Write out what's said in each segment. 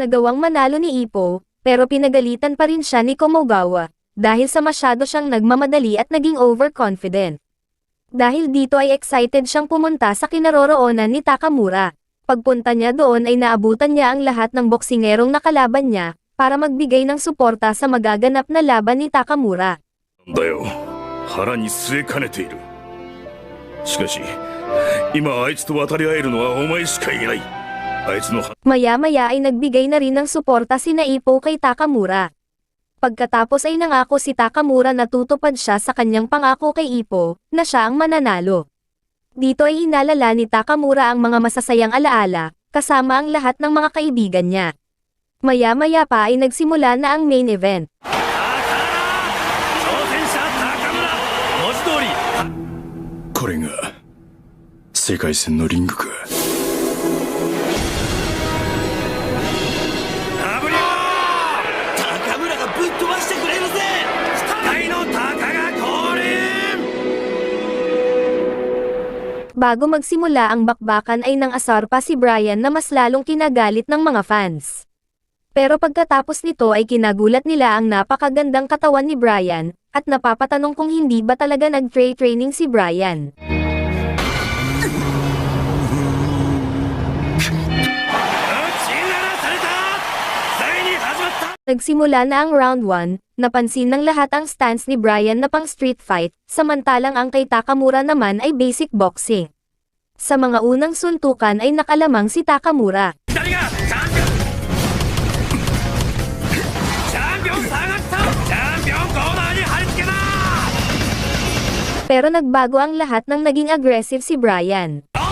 Nagawang manalo ni Ippo, pero pinagalitan pa rin siya ni Komogawa, dahil sa masyado siyang nagmamadali at naging overconfident. Dahil dito ay excited siyang pumunta sa kinaroroonan ni Takamura. Pagpunta niya doon ay naabutan niya ang lahat ng boksingerong nakalaban niya, para magbigay ng suporta sa magaganap na laban ni Takamura. なんだよ腹に据えかねているしかし今あいつと渡り合えるのはお前しかいないあいつの Maya-maya ay nagbigay na rin ng suporta si Ippo kay Takamura. Pagkatapos ay nangako si Takamura na tutupad siya sa kanyang pangako kay Ippo, na siya ang mananalo. Dito ay inalala ni Takamura ang mga masasayang alaala, kasama ang lahat ng mga kaibigan niya. Maya-maya pa ay nagsimula na ang main event. 挑戦者高村文字通りこれが世界戦のリングか Bago magsimula ang bakbakan ay nang asar pa si Brian na mas lalong kinagalit ng mga fans. Pero pagkatapos nito ay kinagulat nila ang napakagandang katawan ni Brian, at napapatanong kung hindi ba talaga nag-tray training si Brian. Nagsimula na ang round 1, Napansin ng lahat ang stance ni Brian na pang street fight, samantalang ang kay Takamura naman ay basic boxing. Sa mga unang suntukan ay nakalamang si Takamura. Pero nagbago ang lahat nang naging aggressive si Brian. Oh!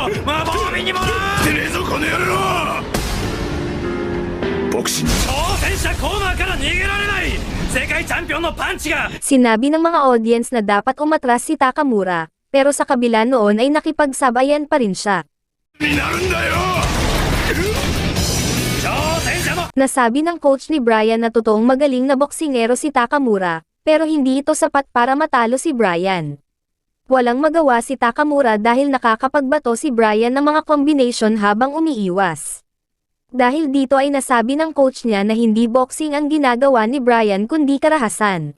のパンチを無防備にもらうてねえぞこの野郎ボクシング挑戦者コーナーから逃げられない世界チャンピオンのパンチが Sinabi ng mga audience na dapat umatras si Takamura, pero sa kabila noon ay nakipagsabayan pa rin siya. になるんだよ挑戦者の Nasabi ng coach ni Brian na totoong magaling na boksingero si Takamura, pero hindi ito sapat para matalo si Brian. Walang magawa si Takamura dahil nakakapagbato si Brian ng mga combination habang umiiwas. Dahil dito ay nasabi ng coach niya na hindi boxing ang ginagawa ni Brian kundi karahasan.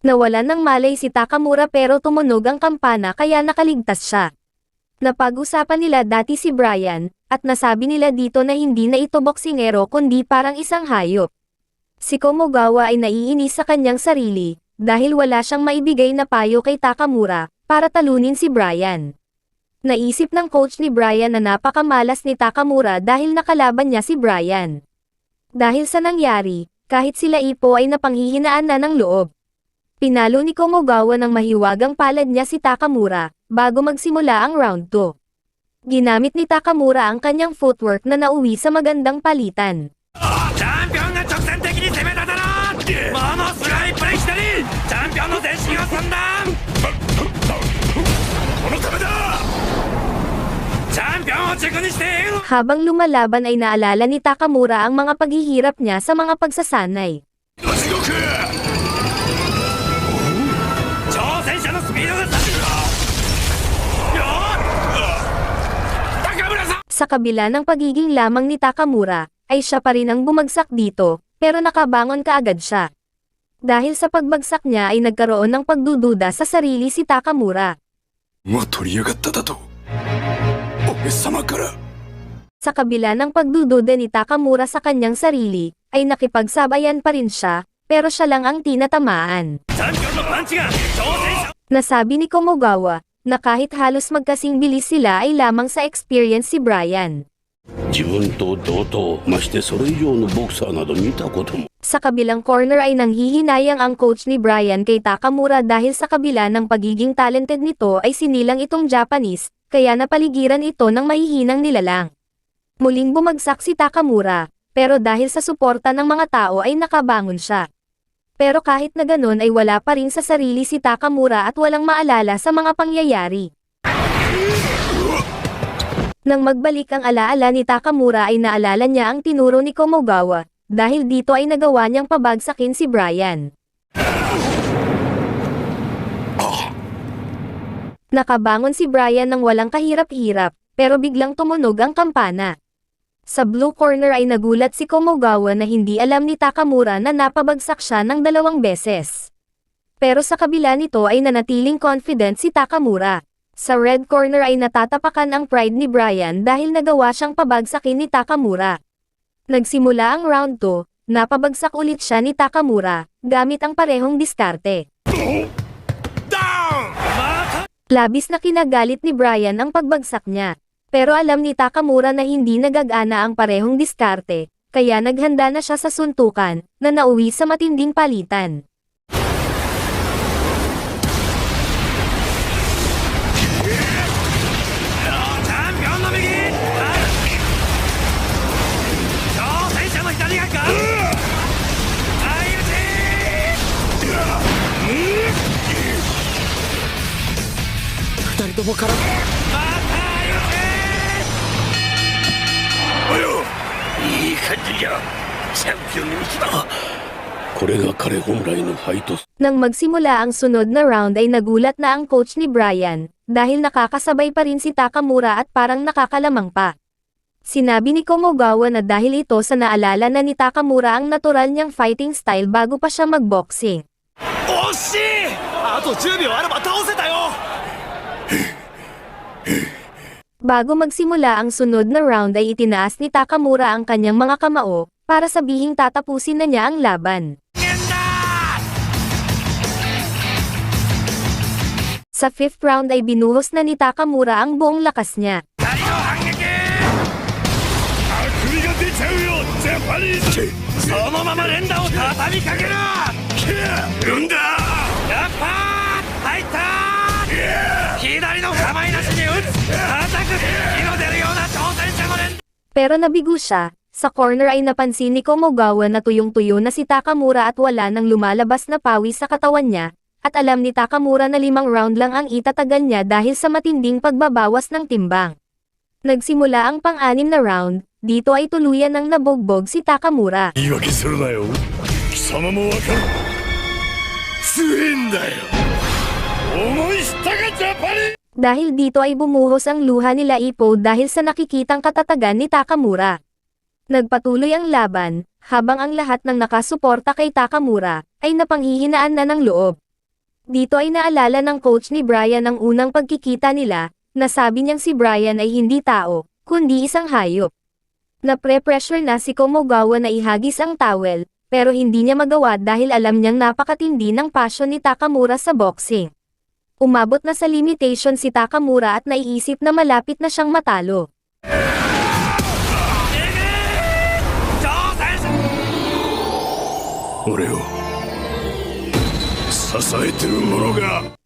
Nawala ng malay si Takamura pero tumunog ang kampana kaya nakaligtas siya. Napag-usapan nila dati si Brian, at nasabi nila dito na hindi na ito boksingero kundi parang isang hayop. Si Komogawa ay naiinis sa kanyang sarili, dahil wala siyang maibigay na payo kay Takamura, para talunin si Brian. Naisip ng coach ni Brian na napakamalas ni Takamura dahil nakalaban niya si Brian. Dahil sa nangyari, kahit sila Ipo ay napanghihinaan na ng loob. Pinalo ni Komogawa ng mahiwagang palad niya si Takamura, bago magsimula ang round 2. Ginamit ni Takamura ang kanyang footwork na nauwi sa magandang palitan. の全身を寸断このためだチャンピオンを軸にしている Habang lumalaban ay naalala ni Takamura ang mga paghihirap niya sa mga pagsasanay. 地獄挑戦者のスピードがさよっ高村さん Sa kabila ng pagiging lamang ni Takamura, ay siya pa rin ang bumagsak dito, pero nakabangon kaagad siya. Dahil sa pagbagsak niya ay nagkaroon ng pagdududa sa sarili si Takamura. Sa kabila ng pagdududa ni Takamura sa kanyang sarili, ay nakipagsabayan pa rin siya, pero siya lang ang tinatamaan. Nasabi ni Komogawa, na kahit halos magkasing bilis sila ay lamang sa experience si Brian. 自分と同等ましてそれ以上のボクサーなど見たことも Sa kabilang corner ay nanghihinayang ang coach ni Brian kay Takamura dahil sa kabila ng pagiging talented nito ay sinilang itong Japanese, kaya napaligiran ito ng mahihinang nilalang. Muling bumagsak si Takamura, pero dahil sa suporta ng mga tao ay nakabangon siya. Pero kahit na ganun ay wala pa rin sa sarili si Takamura at walang maalala sa mga pangyayari. Nang magbalik ang alaala ni Takamura ay naalala niya ang tinuro ni Komogawa, dahil dito ay nagawa niyang pabagsakin si Brian. Nakabangon si Brian ng walang kahirap-hirap, pero biglang tumunog ang kampana. Sa blue corner ay nagulat si Komogawa na hindi alam ni Takamura na napabagsak siya ng dalawang beses. Pero sa kabila nito ay nanatiling confident si Takamura. Sa red corner ay natatapakan ang pride ni Brian dahil nagawa siyang pabagsakin ni Takamura. Nagsimula ang round 2, napabagsak ulit siya ni Takamura, gamit ang parehong diskarte. Labis na kinagalit ni Brian ang pagbagsak niya. Pero alam ni Takamura na hindi nagagana ang parehong diskarte, kaya naghanda na siya sa suntukan, na nauwi sa matinding palitan. Ayo! いい感じじゃチャンピオンの道だこれが彼本来のファイト Nang magsimula ang sunod na round ay nagulat na ang coach ni Brian, dahil nakakasabay pa rin si Takamura at parang nakakalamang pa. Sinabi ni Komogawa na dahil ito sa naalala na ni Takamura ang natural niyang fighting style bago pa siya magboxing. 惜しいあと10秒あれば倒せたよ Bago magsimula ang sunod na round ay itinaas ni Takamura ang kanyang mga kamao, para sabihing tatapusin na niya ang laban. Sa fifth round ay binuhos na ni Takamura ang buong lakas niya. Gunda! Dapat! Fighter! Yeah! 左の構えなしに打つ叩く火の出るような挑戦者の連 pero nabigo siya, sa corner ay napansin ni Komogawa na tuyong-tuyo na si Takamura at wala nang lumalabas na pawis sa katawan niya, at alam ni Takamura na limang round lang ang itatagal niya dahil sa matinding pagbabawas ng timbang. Nagsimula ang pang-anim na round, dito ay tuluyan ng nabogbog si Takamura. Iwaki suru na yo. Kisama mo wakaru. Tsuhin da yo. Dahil dito ay bumuhos ang luha nila Ipo dahil sa nakikitang katatagan ni Takamura. Nagpatuloy ang laban, habang ang lahat ng nakasuporta kay Takamura, ay napanghihinaan na ng loob. Dito ay naalala ng coach ni Brian ang unang pagkikita nila, na sabi niyang si Brian ay hindi tao, kundi isang hayop. Napre-pressure na si Komogawa na ihagis ang towel, pero hindi niya magawa dahil alam niyang napakatindi ng passion ni Takamura sa boxing umabot na sa limitation si Takamura at naiisip na malapit na siyang matalo.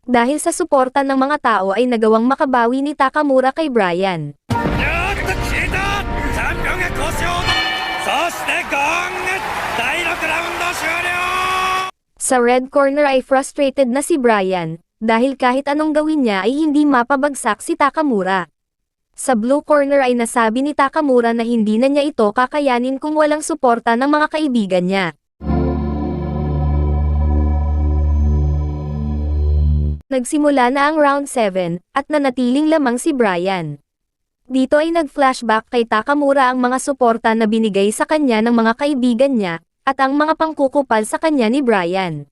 Dahil sa suporta ng mga tao ay nagawang makabawi ni Takamura kay Brian. Sa red corner ay frustrated na si Brian, dahil kahit anong gawin niya ay hindi mapabagsak si Takamura. Sa blue corner ay nasabi ni Takamura na hindi na niya ito kakayanin kung walang suporta ng mga kaibigan niya. Nagsimula na ang round 7, at nanatiling lamang si Brian. Dito ay nag-flashback kay Takamura ang mga suporta na binigay sa kanya ng mga kaibigan niya, at ang mga pangkukupal sa kanya ni Brian.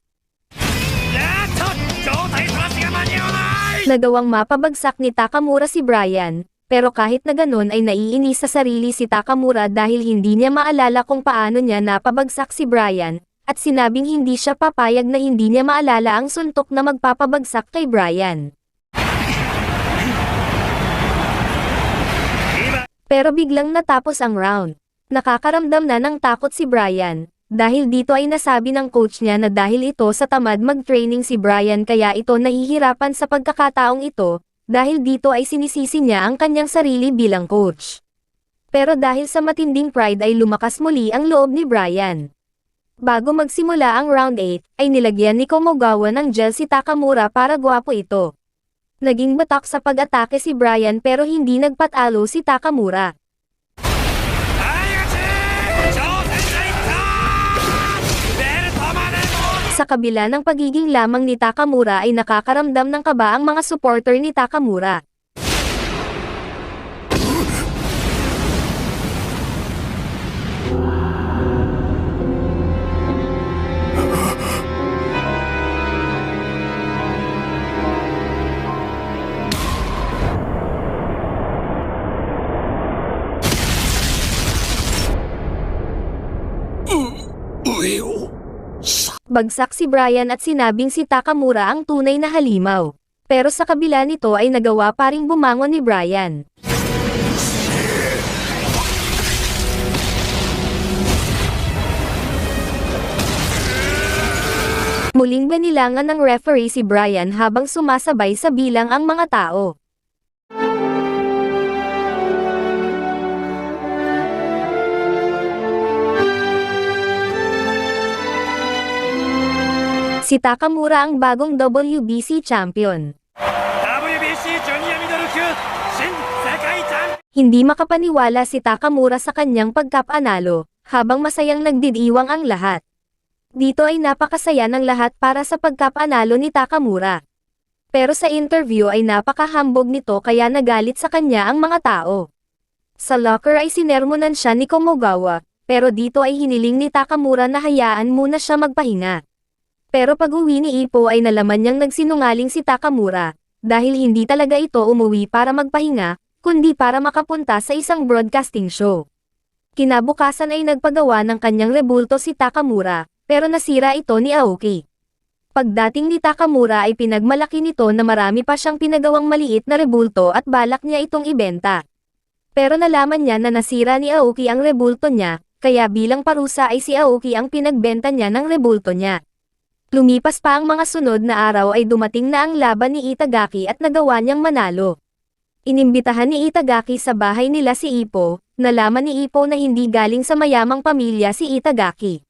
Nagawang mapabagsak ni Takamura si Brian, pero kahit na ganun ay naiinis sa sarili si Takamura dahil hindi niya maalala kung paano niya napabagsak si Brian, at sinabing hindi siya papayag na hindi niya maalala ang suntok na magpapabagsak kay Brian. Pero biglang natapos ang round. Nakakaramdam na ng takot si Brian, dahil dito ay nasabi ng coach niya na dahil ito sa tamad mag-training si Brian kaya ito nahihirapan sa pagkakataong ito, dahil dito ay sinisisi niya ang kanyang sarili bilang coach. Pero dahil sa matinding pride ay lumakas muli ang loob ni Brian. Bago magsimula ang round 8, ay nilagyan ni Komogawa ng gel si Takamura para gwapo ito. Naging batak sa pag-atake si Brian pero hindi nagpatalo si Takamura. Sa kabila ng pagiging lamang ni Takamura ay nakakaramdam ng kaba ang mga supporter ni Takamura. Bagsak si Brian at sinabing si Takamura ang tunay na halimaw. Pero sa kabila nito ay nagawa pa ring bumangon ni Brian. Muling banilangan ng referee si Brian habang sumasabay sa bilang ang mga tao. Si Takamura ang bagong WBC champion. WBC Junior Middle Cute, Shin Sekai Chan! Hindi makapaniwala si Takamura sa kanyang pagkapanalo, habang masayang nagdidiwang ang lahat. Dito ay napakasaya ng lahat para sa pagkapanalo ni Takamura. Pero sa interview ay napakahambog nito kaya nagalit sa kanya ang mga tao. Sa locker ay sinermonan siya ni Komogawa, pero dito ay hiniling ni Takamura na hayaan muna siya magpahinga. Pero pag uwi ni Ippo ay nalaman niyang nagsinungaling si Takamura, dahil hindi talaga ito umuwi para magpahinga, kundi para makapunta sa isang broadcasting show. Kinabukasan ay nagpagawa ng kanyang rebulto si Takamura, pero nasira ito ni Aoki. Pagdating ni Takamura ay pinagmalaki nito na marami pa siyang pinagawang maliit na rebulto at balak niya itong ibenta. Pero nalaman niya na nasira ni Aoki ang rebulto niya, kaya bilang parusa ay si Aoki ang pinagbenta niya ng rebulto niya. Lumipas pa ang mga sunod na araw ay dumating na ang laban ni Itagaki at nagawa niyang manalo. Inimbitahan ni Itagaki sa bahay nila si Ippo, nalaman ni Ippo na hindi galing sa mayamang pamilya si Itagaki.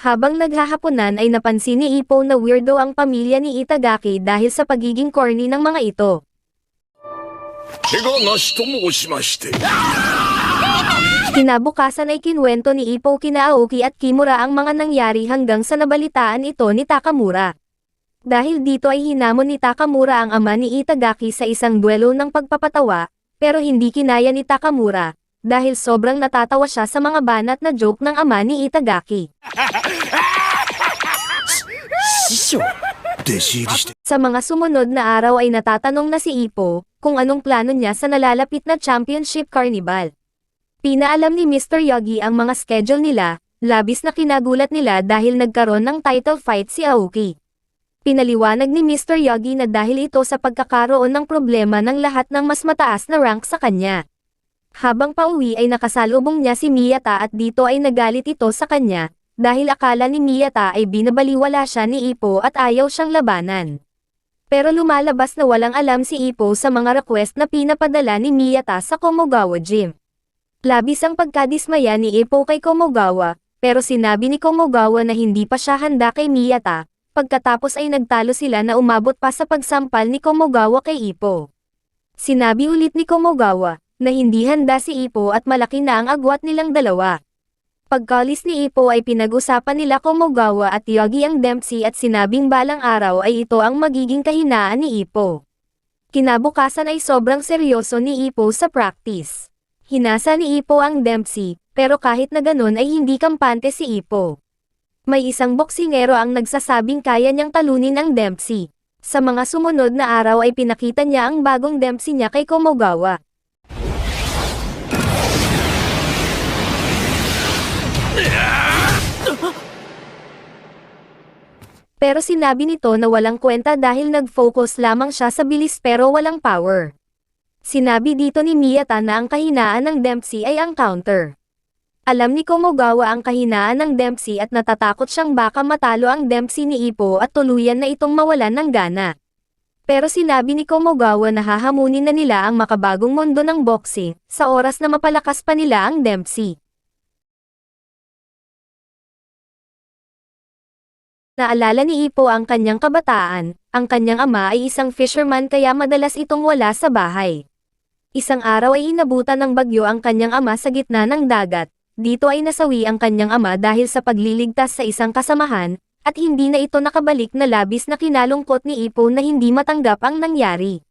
Habang naghahaponan ay napansin ni Ippo na weirdo ang pamilya ni Itagaki dahil sa pagiging corny ng mga ito. 怪我なしと申しまして Kinabukasan ay kinwento ni Ippo kina Aoki at Kimura ang mga nangyari hanggang sa nabalitaan ito ni Takamura. Dahil dito ay hinamon ni Takamura ang ama ni Itagaki sa isang duelo ng pagpapatawa, pero hindi kinaya ni Takamura, dahil sobrang natatawa siya sa mga banat na joke ng ama ni Itagaki. Sa mga sumunod na araw ay natatanong na si Ipo kung anong plano niya sa nalalapit na championship carnival. Pinaalam ni Mr. Yogi ang mga schedule nila, labis na kinagulat nila dahil nagkaroon ng title fight si Aoki. Pinaliwanag ni Mr. Yogi na dahil ito sa pagkakaroon ng problema ng lahat ng mas mataas na rank sa kanya. Habang pauwi ay nakasalubong niya si Miyata at dito ay nagalit ito sa kanya, dahil akala ni Miyata ay binabaliwala siya ni Ippo at ayaw siyang labanan. Pero lumalabas na walang alam si Ippo sa mga request na pinapadala ni Miyata sa Komogawa Gym. Labis ang pagkadismaya ni Ippo kay Komogawa, pero sinabi ni Komogawa na hindi pa siya handa kay Miyata, pagkatapos ay nagtalo sila na umabot pa sa pagsampal ni Komogawa kay Ippo. Sinabi ulit ni Komogawa, na hindi handa si Ippo at malaki na ang agwat nilang dalawa. Pagkalis ni Ippo ay pinag-usapan nila Komogawa at Yogi ang Dempsey at sinabing balang araw ay ito ang magiging kahinaan ni Ippo. Kinabukasan ay sobrang seryoso ni Ippo sa practice. Hinasa ni Ippo ang Dempsey, pero kahit na ganun ay hindi kampante si Ippo. May isang boksingero ang nagsasabing kaya niyang talunin ang Dempsey. Sa mga sumunod na araw ay pinakita niya ang bagong Dempsey niya kay Komogawa. Pero sinabi nito na walang kwenta dahil nag-focus lamang siya sa bilis pero walang power. Sinabi dito ni Miyata na ang kahinaan ng Dempsey ay ang counter. Alam ni Komogawa ang kahinaan ng Dempsey at natatakot siyang baka matalo ang Dempsey ni Ippo at tuluyan na itong mawalan ng gana. Pero sinabi ni Komogawa na hahamunin na nila ang makabagong mundo ng boxing, sa oras na mapalakas pa nila ang Dempsey. Naalala ni Ipo ang kanyang kabataan, ang kanyang ama ay isang fisherman kaya madalas itong wala sa bahay. Isang araw ay inabutan ng bagyo ang kanyang ama sa gitna ng dagat, dito ay nasawi ang kanyang ama dahil sa pagliligtas sa isang kasamahan, at hindi na ito nakabalik na labis na kinalungkot ni Ipo na hindi matanggap ang nangyari.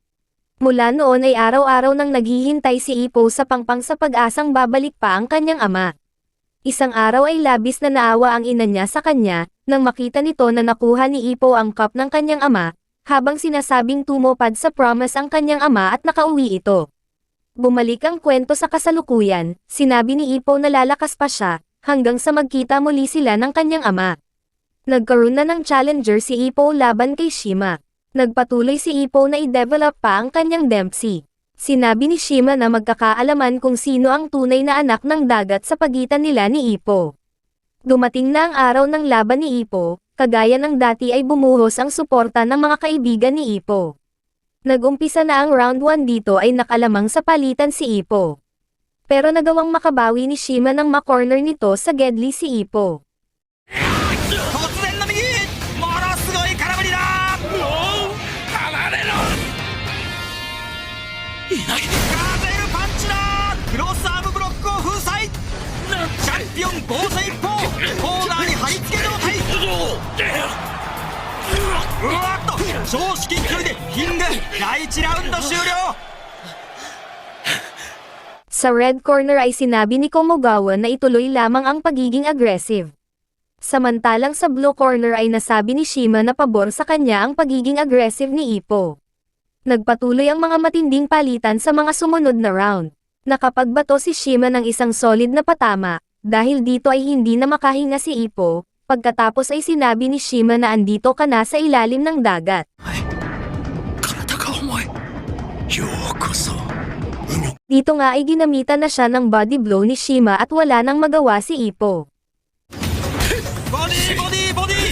Mula noon ay araw-araw nang naghihintay si Ipo sa pangpang sa pag-asang babalik pa ang kanyang ama. Isang araw ay labis na naawa ang ina niya sa kanya, nang makita nito na nakuha ni Ipo ang cup ng kanyang ama, habang sinasabing tumupad sa promise ang kanyang ama at nakauwi ito. Bumalik ang kwento sa kasalukuyan, sinabi ni Ipo na lalakas pa siya, hanggang sa magkita muli sila ng kanyang ama. Nagkaroon na ng challenger si Ipo laban kay Shima. Nagpatuloy si Ipo na i-develop pa ang kanyang Dempsey. Sinabi ni Shima na magkakaalaman kung sino ang tunay na anak ng dagat sa pagitan nila ni Ipo. Dumating na ang araw ng laban ni Ipo, kagaya ng dati ay bumuhos ang suporta ng mga kaibigan ni Ipo. Nagumpisa na ang round 1 dito ay nakalamang sa palitan si Ipo. Pero nagawang makabawi ni Shima nang makorner nito sa Gedli si Ipo. 突然わっと超至近距離でヒング第1ラウンド終了 Sa red corner ay sinabi ni Komogawa na ituloy lamang ang pagiging aggressive. Samantalang sa blue corner ay nasabi ni Shima na pabor sa kanya ang pagiging aggressive ni Ipo. Nagpatuloy ang mga matinding palitan sa mga sumunod na round. Nakapagbato si Shima ng isang solid na patama, dahil dito ay hindi na makahinga si Ipo, Pagkatapos ay sinabi ni Shima na andito ka na sa ilalim ng dagat. Eh. Ano? Dito nga ay ginamita na siya ng body blow ni Shima at wala nang magawa si Ipo. Body, body, body!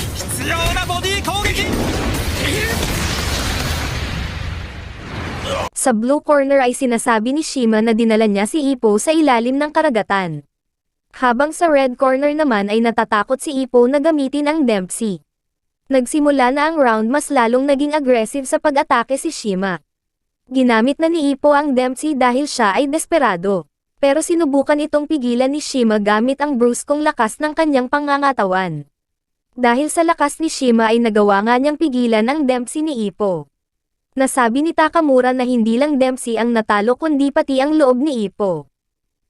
body sa blue corner ay sinasabi ni Shima na dinala niya si Ipo sa ilalim ng karagatan. Habang sa red corner naman ay natatakot si Ipo na gamitin ang Dempsey. Nagsimula na ang round mas lalong naging aggressive sa pag-atake si Shima. Ginamit na ni Ipo ang Dempsey dahil siya ay desperado. Pero sinubukan itong pigilan ni Shima gamit ang bruskong lakas ng kanyang pangangatawan. Dahil sa lakas ni Shima ay nagawa nga niyang pigilan ang Dempsey ni Ipo. Nasabi ni Takamura na hindi lang Dempsey ang natalo kundi pati ang loob ni Ipo.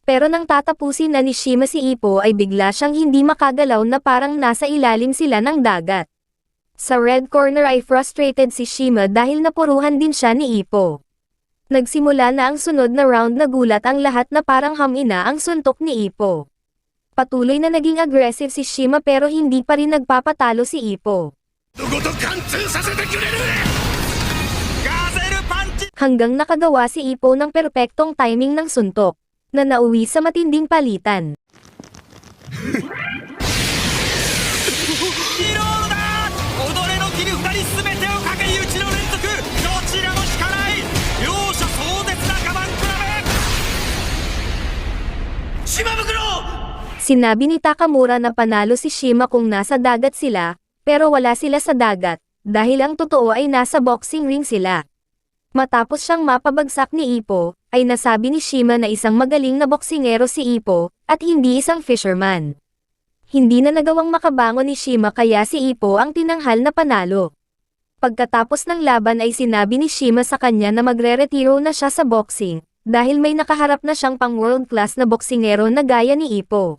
Pero nang tatapusin na ni Shima si Ipo ay bigla siyang hindi makagalaw na parang nasa ilalim sila ng dagat. Sa red corner ay frustrated si Shima dahil napuruhan din siya ni Ipo. Nagsimula na ang sunod na round na gulat ang lahat na parang hamina ang suntok ni Ipo. Patuloy na naging aggressive si Shima pero hindi pa rin nagpapatalo si Ipo. Hanggang nakagawa si Ipo ng perpektong timing ng suntok na nauwi sa matinding palitan. Sinabi ni Takamura na panalo si Shima kung nasa dagat sila, pero wala sila sa dagat, dahil ang totoo ay nasa boxing ring sila. Matapos siyang mapabagsak ni Ipo, ay nasabi ni Shima na isang magaling na boksingero si Ipo, at hindi isang fisherman. Hindi na nagawang makabango ni Shima kaya si Ipo ang tinanghal na panalo. Pagkatapos ng laban ay sinabi ni Shima sa kanya na magre-retiro na siya sa boxing, dahil may nakaharap na siyang pang world class na boksingero na gaya ni Ipo.